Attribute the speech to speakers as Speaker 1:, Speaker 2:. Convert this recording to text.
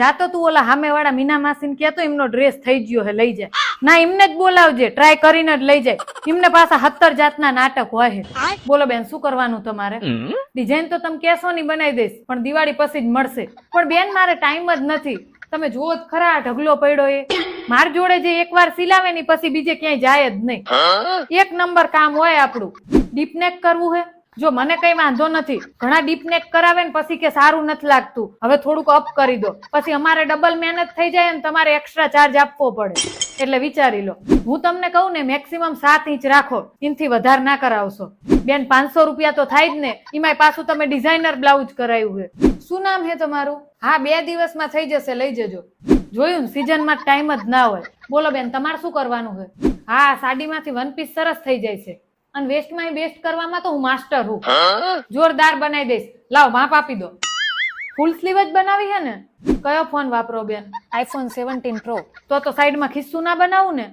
Speaker 1: જાતો તું ઓલા હામે વાળા મીના માસીને કહેતો એમનો ડ્રેસ થઈ ગયો હે લઈ જાય ના એમને જ બોલાવજે ટ્રાય કરીને જ લઈ જાય. એમને પાછા સત્તર જાતના નાટક હોય હે. બોલો બેન શું કરવાનું તમારે? ડિઝાઇન તો તમે કેશો ની બનાવી દઈશ પણ દિવાળી પછી જ મળશે. પણ બેન મારે ટાઈમ જ નથી. તમે જુઓ જ ખરા ઢગલો પડ્યો એ. માર જોડે જે એકવાર સિલાવે ની પછી બીજે ક્યાંય જાય જ નહીં. એક નંબર કામ હોય આપણું. ડીપનેક કરવું હે? જો મને કઈ વાંધો નથી, ઘણા ડીપનેક કરાવે ને પછી કે સારું નથી લાગતું. હવે થોડુંક અપ કરી દો. પછી અમારે ડબલ મહેનત થઈ જાય ને તમારે એક્સ્ટ્રા ચાર્જ આપવો પડે. એટલે વિચારી લો. હું તમને કહું ને મેક્સિમમ સાત ઇંચ રાખો. ઇનથી વધારે ના કરાવશો. બેન, પાંચસો રૂપિયા તો થાય જ ને. એમાંય પાછું તમે ડિઝાઇનર બ્લાઉઝ કરાયું છે શું નામ હે તમારું? હા, બે દિવસમાં થઈ જશે, લઈ જજો. જોયું ને સિઝનમાં ટાઈમ જ ના હોય. બોલો બેન, તમારે શું કરવાનું છે હા, સાડીમાંથી વન પીસ સરસ થઈ જાય છે. અને વેસ્ટમાં બેસ્ટ કરવામાં તો હું માસ્ટર હું જોરદાર બનાવી દઈશ. લાવ માપ આપી દો. ફૂલ સ્લીવ જ બનાવી હે ને? કયો ફોન વાપરો બેન? આઈફોન સેવન્ટીન પ્રો તો તો સાઈડમાં ખિસ્સુ ના બનાવું ને?